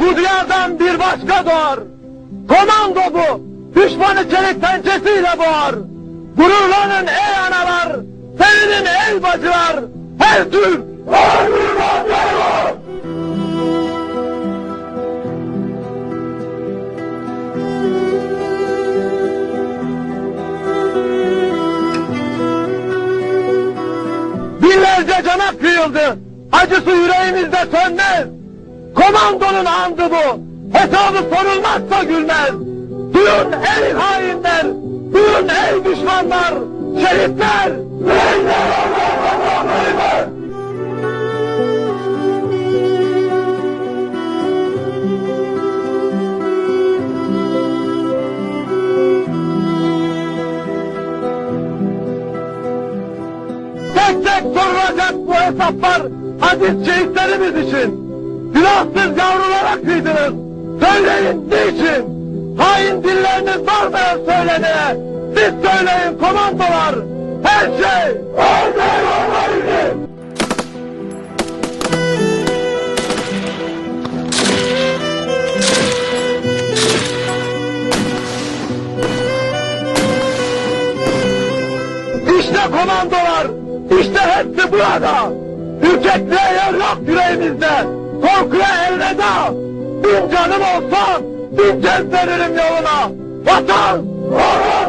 bu diyardan bir başka doğar. Komando bu, düşmanı çelik pençesiyle boğar. Gururlanın ey analar, sevinin ey bacılar, her Türk. Her var. Binlerce cana kıyıldı. Acısı yüreğimizde sönmez. Komandonun andı bu. Hesabı sorulmazsa gülmez. Duyun ey hainler. Duyun ey düşmanlar. Şehitler. Tek tek sorulacak bu hesaplar aziz şehitlerimiz için. Günahsız yavrulara kıydınız. Söyleyin niçin? Hain dilleriniz var mı söylemeye? Siz söyleyin komandolar. Her şey. Her şey onlar. İşte komandolar, işte hepsi burada. Ürkekliğe yer yok yüreğimizde. Korkuya elveda. Bin canım olsa bin kez veririm yoluna. Vatan! Vatan!